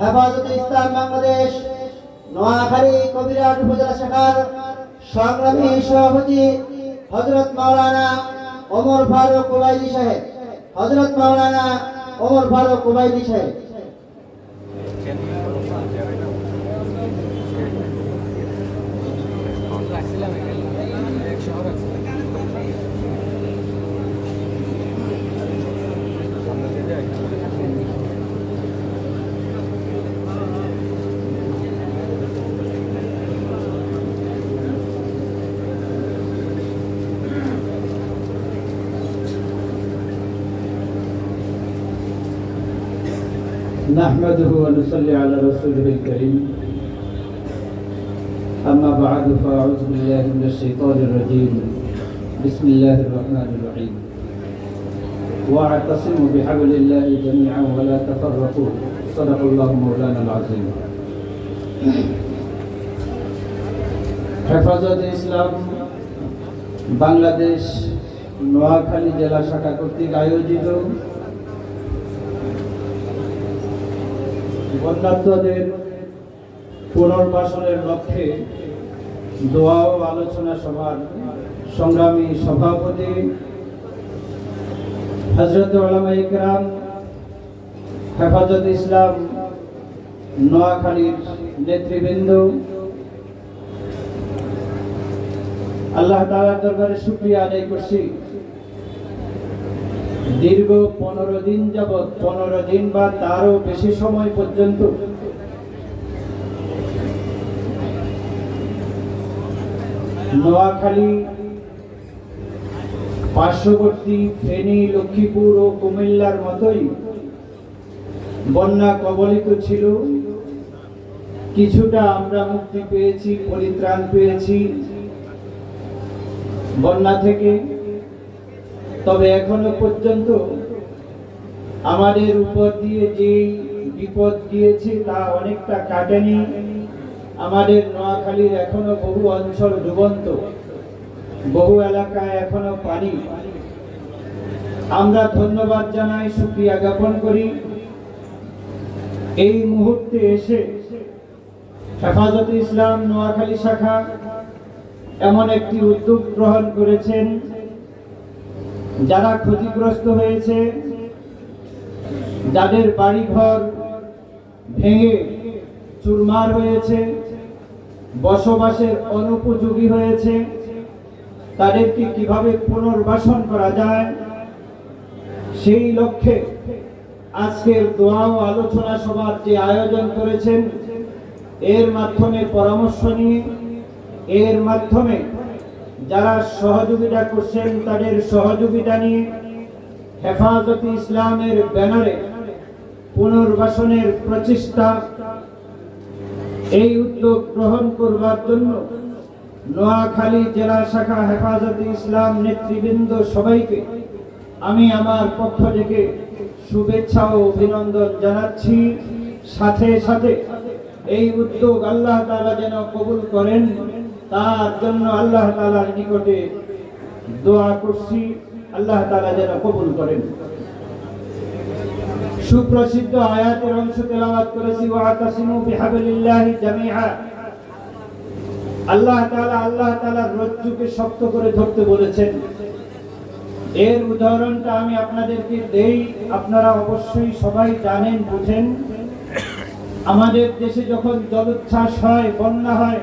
হেফাজতে ইসলাম বাংলাদেশ, নোয়াখালী কবিরাট উপজেলা শাখার সংগ্রামী সভাপতি হজরত মাওলানা ওমর ফারুক কুবাইদি সাহেব। হজরত মাওলানা ওমর ফারুক কুবাইদি সাহেব। نحمده ونصلي على رسوله الكريم أما بعد فأعوذ بالله من الشيطان الرجيم بسم الله الرحمن الرحيم واعتصموا بحبل الله جميعا ولا تفرقوا صدق الله مولانا العظيم হেফাজত ইসলাম বাংলাদেশ নোয়াখালী জেলা শাখা কর্তৃক আয়োজিত বন্যাত্মদের পুনর্বাসনের লক্ষ্যে দোয়া ও আলোচনা সভার সংগ্রামী সভাপতি হজরত ইকরাম, হেফাজত ইসলাম নোয়াখালীর নেতৃবৃন্দ, আল্লাহ তাআলার দরবারে শুক্রিয়া আদায় করছি। দীর্ঘ পনেরো দিন যাবৎ, পনেরো দিন বা তারও বেশি সময় পর্যন্ত। নোয়াখালী, পার্শ্ববর্তী ফেনী, লক্ষ্মীপুর ও কুমিল্লার মতোই বন্যা কবলিত ছিল। কিছুটা আমরা মুক্তি পেয়েছি, পরিত্রাণ পেয়েছি বন্যা থেকে। তবে এখনও পর্যন্ত আমাদের উপর দিয়ে যে বিপদ গিয়েছে তা অনেকটা কাটেনি। আমাদের নোয়াখালীর এখনও বহু অঞ্চল ডুবন্ত, বহু এলাকায় এখনও পানি। আমরা ধন্যবাদ জানাই, সুক্রিয়া জ্ঞাপন করি। এই মুহূর্তে এসে হেফাজত ইসলাম নোয়াখালী শাখা এমন একটি উদ্যোগ গ্রহণ করেছেন। যারা ক্ষতিগ্রস্ত হয়েছে, যাদের বাড়িঘর ভেঙে চুরমার হয়েছে, বসবাসের অনুপযোগী হয়েছে, তাদেরকে কীভাবে পুনর্বাসন করা যায়, সেই লক্ষ্যে আজকের দোয়া ও আলোচনা সভার যে আয়োজন করেছেন, এর মাধ্যমে পরামর্শ নিয়ে, এর মাধ্যমে যারা সহযোগিতা করছেন তাদের সহযোগিতা নিয়ে হেফাজত ইসলামের ব্যানারে পুনর্বাসনের প্রচেষ্টা, এই উদ্যোগ গ্রহণ করবার জন্য নোয়াখালী জেলা শাখা হেফাজত ইসলাম নেতৃবৃন্দ সবাইকে আমি আমার পক্ষ থেকে শুভেচ্ছা ও অভিনন্দন জানাচ্ছি। সাথে সাথে এই উদ্যোগ আল্লাহ তাআলা যেন কবুল করেন। তার জন্য আল্লাহ তাআলার নিকটে দোয়া করছি। আল্লাহ তালা যেন কবুল করেন। সুপ্রসিদ্ধ আয়াতের অংশ তেলাওয়াত করেছি আল্লাহ তাআলা আল্লাহ তাআলার রজ্জুকে শক্ত করে ধরতে বলেছেন। এর উদাহরণটা আমি আপনাদেরকে দেই। আপনারা অবশ্যই সবাই জানেন, বুঝেন। আমাদের দেশে যখন জলোচ্ছ্বাস হয়, বন্যা হয়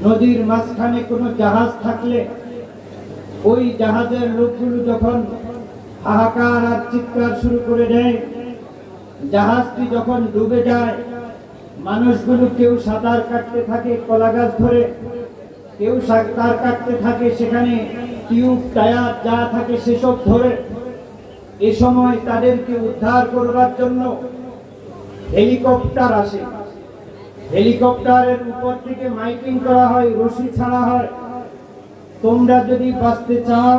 নদীর মাঝখানে কোনো জাহাজ থাকলে ওই জাহাজের লোকগুলো যখন হাহাকার আর চিৎকার শুরু করে দেয়, জাহাজটি যখন ডুবে যায়, মানুষগুলো কেউ সাঁতার কাটতে থাকে, কলা গাছ ধরে, কেউ সাঁতার কাটতে থাকে, সেখানে টিউব, টায়ার যা থাকে সেসব ধরে, এ সময় তাদেরকে উদ্ধার করবার জন্য হেলিকপ্টার আসে। হেলিকপ্টারের উপর থেকে মাইকিং করা হয়, রশি ছাড়া হয়। তোমরা যদি বাঁচতে চাও,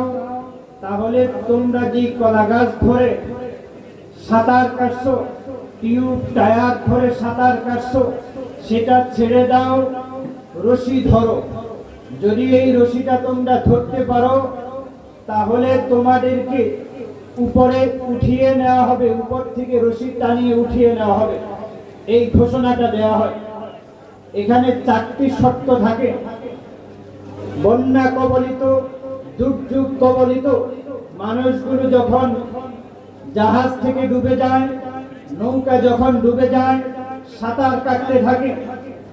তাহলে তোমরা যে কলা গাছ ধরে সাঁতার কাটছো, টিউব, টায়ার ধরে সাঁতার কাটছো, সেটা ছেড়ে দাও, রশি ধরো। যদি এই রশিটা তোমরা ধরতে পারো, তাহলে তোমাদেরকে উপরে উঠিয়ে নেওয়া হবে, উপর থেকে রশি টানিয়ে উঠিয়ে নেওয়া হবে। এই ঘোষণাটা দেওয়া হয়। এখানে চারটি শর্ত থাকে। বন্যা কবলিত দুর্যোগ কবলিত, মানুষগুলো যখন জাহাজ থেকে ডুবে যায়, নৌকা যখন ডুবে যায়, সাঁতার কাটতে থাকে,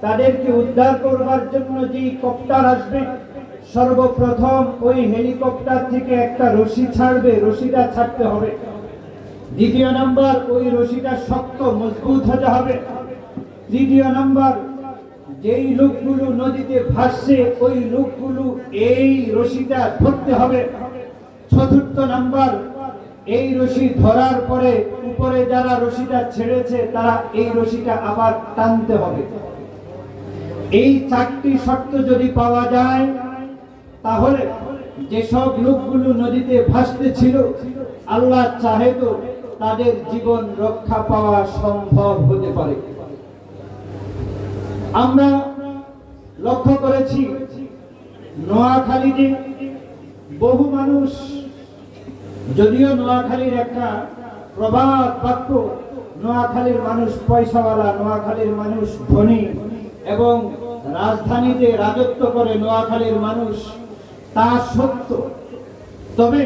তাদেরকে উদ্ধার করবার জন্য যে কপ্টার আসবে, সর্বপ্রথম ওই হেলিকপ্টার থেকে একটা রশি ছাড়বে, রশিটা ছাড়তে হবে। দ্বিতীয় নাম্বার, ওই রশিটা শক্ত, মজবুত হতে হবে। তৃতীয় নাম্বার যেই লোকগুলো নদীতে ভাসছে, ওই লোকগুলো এই রশিটা ধরতে হবে। চতুর্থ নাম্বার, এই রশি ধরার পরে উপরে যারা রশিটা ছেড়েছে, তারা এই রশিটা আবার টানতে হবে। এই চারটি শর্ত যদি পাওয়া যায়, তাহলে যেসব লোকগুলো নদীতে ভাসতে ছিল, আল্লাহ চাহে তো তাদের জীবন রক্ষা পাওয়া সম্ভব হতে পারে। আমরা লক্ষ্য করেছি, নোয়াখালীতে বহু মানুষ, যদিও নোয়াখালীর একটা প্রবাদ বাক্য নোয়াখালীর মানুষ পয়সাওয়ালা, নোয়াখালীর মানুষ ধনী এবং রাজধানীতে রাজত্ব করে নোয়াখালীর মানুষ, তা সত্য। তবে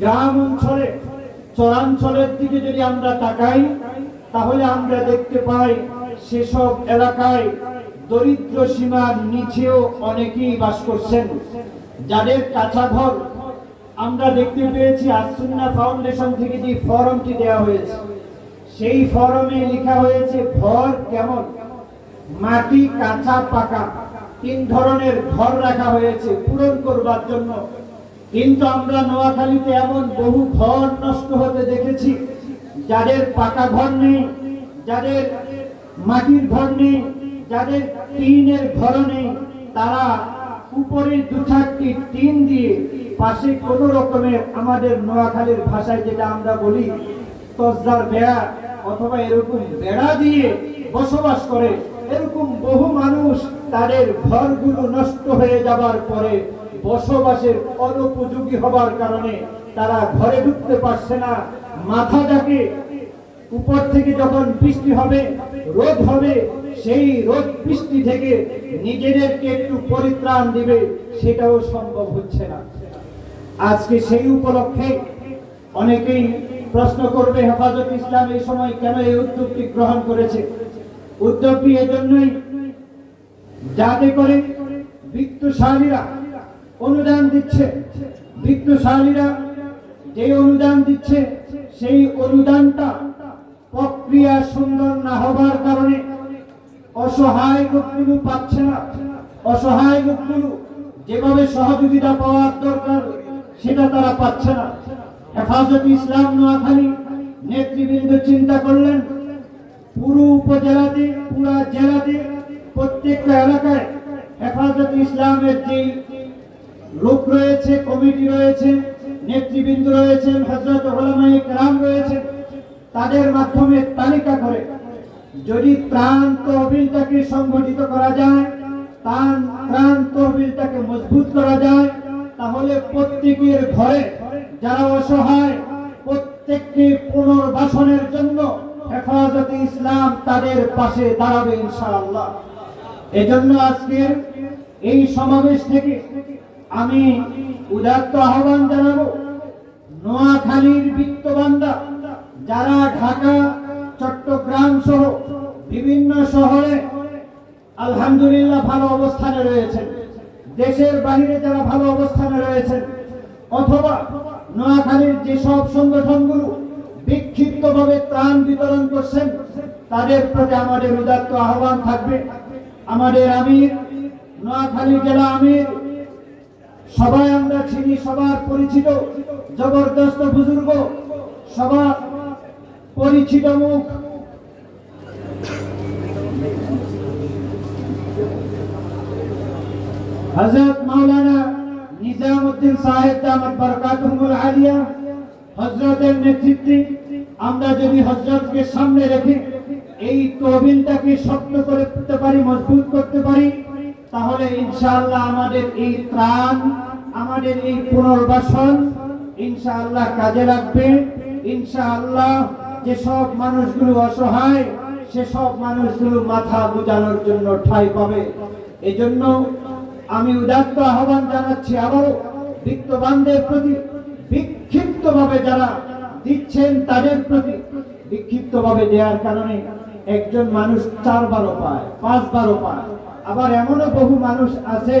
গ্রাম অঞ্চলে, চরাঞ্চলের দিকে যদি আমরা তাকাই, তাহলে আমরা দেখতে পাই সেসব এলাকায় দরিদ্র সীমার নিচেও অনেকেই বাস করছেন। যাদের কাঁচা ঘর আমরা দেখতে পেয়েছি আসুন্না ফাউন্ডেশন থেকে যে ফর্মটি দেওয়া হয়েছে, সেই ফর্মে লেখা হয়েছে, ঘর কেমন? মাটি কাঁচা, পাকা। তিন ধরনের ঘর রাখা হয়েছে পূরণ করবার জন্য। কিন্তু আমরা নোয়াখালীতে এমন বহু ঘর নষ্ট হতে দেখেছি, যাদের পাকা ঘর নেই, যাদের মাটির ঘর নেই যাদের টিনের ঘর নেই তারা উপরে দু চারটি টিন দিয়ে পাশে কোন রকমের আমাদের নোয়াখালীর ভাষায় যেটা আমরা বলি তসদার বেড়া অথবা এরকম বেড়া দিয়ে বসবাস করে, এরকম বহু মানুষ তাদের ঘরগুলো নষ্ট হয়ে যাবার পরে বসবাসের অনুপযোগী হবার কারণে তারা ঘরে ঢুকতে পারছে না। মাথা যাকে উপর থেকে যখন বৃষ্টি হবে রোদ হবে, সেই রোদ বৃষ্টি থেকে নিজেদেরকে একটু পরিত্রাণ দিবে, সেটাও সম্ভব হচ্ছে না। আজকে সেই উপলক্ষে অনেকেই প্রশ্ন করবে, হেফাজত ইসলাম এই সময় কেন এই উদ্যোগটি গ্রহণ করেছে? উদ্যোগটি এজন্যই যাতে করে বিত্তশালীরা অনুদান দিচ্ছে, বিত্তশালীরা যে অনুদান দিচ্ছে, সেই অনুদানটা প্রক্রিয়া সুন্দর না হবার কারণে অসহায় লোকগুলো পাচ্ছে না। অসহায় লোকগুলো যেভাবে সহযোগিতা পাওয়ার দরকার, সেটা তারা পাচ্ছে না। হেফাজত ইসলাম নোয়াখালী নেতৃবৃন্দ চিন্তা করলেন, পুরো উপজেলাতে, পুরা জেলাতে, প্রত্যেকটা এলাকায় হেফাজত ইসলামের যে লোক রয়েছে, কমিটি রয়েছে, নেতৃবৃন্দ রয়েছেন হজরত ওলামাই রয়েছেন তাদের মাধ্যমে তালিকা করে, যদি ত্রাণ তহবিলটাকে সংগঠিত করা যায়, ত্রাণ ত্রাণ তহবিলটাকে মজবুত করা যায়, তাহলে প্রত্যেকের ঘরে যারা অসহায়, প্রত্যেককে পুনর্বাসনের জন্য হেফাজতে ইসলাম তাদের পাশে দাঁড়াবে ইনশাআল্লাহ। এজন্য আজকের এই সমাবেশ থেকে আমি উদাত্ত আহ্বান জানাব, নোয়াখালীর বিত্তবান্দা যারা ঢাকা, চট্টগ্রাম সহ বিভিন্ন শহরে আলহামদুলিল্লাহ ভালো অবস্থানে রয়েছেন দেশের বাইরে যারা ভালো অবস্থানে রয়েছেন অথবা নোয়াখালীর যেসব সংগঠনগুলো বিক্ষিপ্তভাবে ত্রাণ বিতরণ করছেন, তাদের প্রতি আমাদের উদাত্ত আহ্বান থাকবে। আমাদের আমির, নোয়াখালী জেলা আমির, সবাই আমরা চিনি, সবার পরিচিত, জবরদস্ত বুজুর্গ, সবার পরিচিত মুখ হযরত মাওলানা নিজামউদ্দিন সাহেব দামাত বরকাতুহুল আলিয়া হযরতের নেতৃত্বে আমরা যদি হযরতকে সামনে রেখে এই তহবিলটাকে শক্ত করতে পারি, মজবুত করতে পারি, তাহলে ইনশাআল্লাহ আমাদের এই ত্রাণ, আমাদের এই পুনর্বাসন ইনশাআল্লাহ কাজে লাগবে। ইনশাআল্লাহ যেসব মানুষগুলো অসহায়, সেসব মানুষগুলো মাথা গুজানোর জন্য ঠাই পাবে। এজন্য আমি উদাত্ত আহ্বান জানাচ্ছি আবারও বিত্তবানদের প্রতি বিক্ষিপ্ত ভাবে যারা দিচ্ছেন তাদের প্রতি বিক্ষিপ্ত ভাবে দেওয়ার কারণে একজন মানুষ চারবারও পায়, পাঁচবারও পায়। আবার এমনও বহু মানুষ আছে,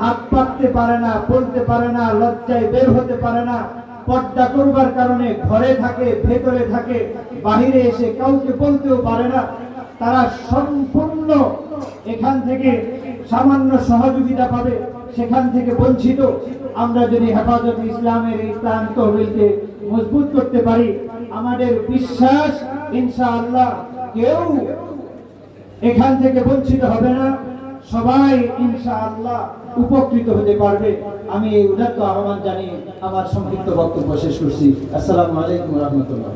হাত পাততে পারে না, বলতে পারে না, লজ্জায় বের হতে পারে না পর্দা করবার কারণে ঘরে থাকে, ভেতরে থাকে, বাহিরে এসে কাউকে বলতেও পারে না। তারা সম্পূর্ণ এখান থেকে সামান্য সহযোগিতা পাবে, সেখান থেকে বঞ্চিত। আমরা যদি হেফাজত ইসলামের এই প্রাণ তহবিলকে মজবুত করতে পারি, আমাদের বিশ্বাস, ইনশাআল্লাহ, কেউ এখান থেকে বঞ্চিত হবে না। সবাই ইনশাআল্লাহ উপকৃত হতে পারবে। আমি এই উদাত্ত আহ্বান জানিয়ে আমার সংক্ষিপ্ত বক্তব্য শেষ করছি। আসসালামু আলাইকুম রহমতুল্লাহ।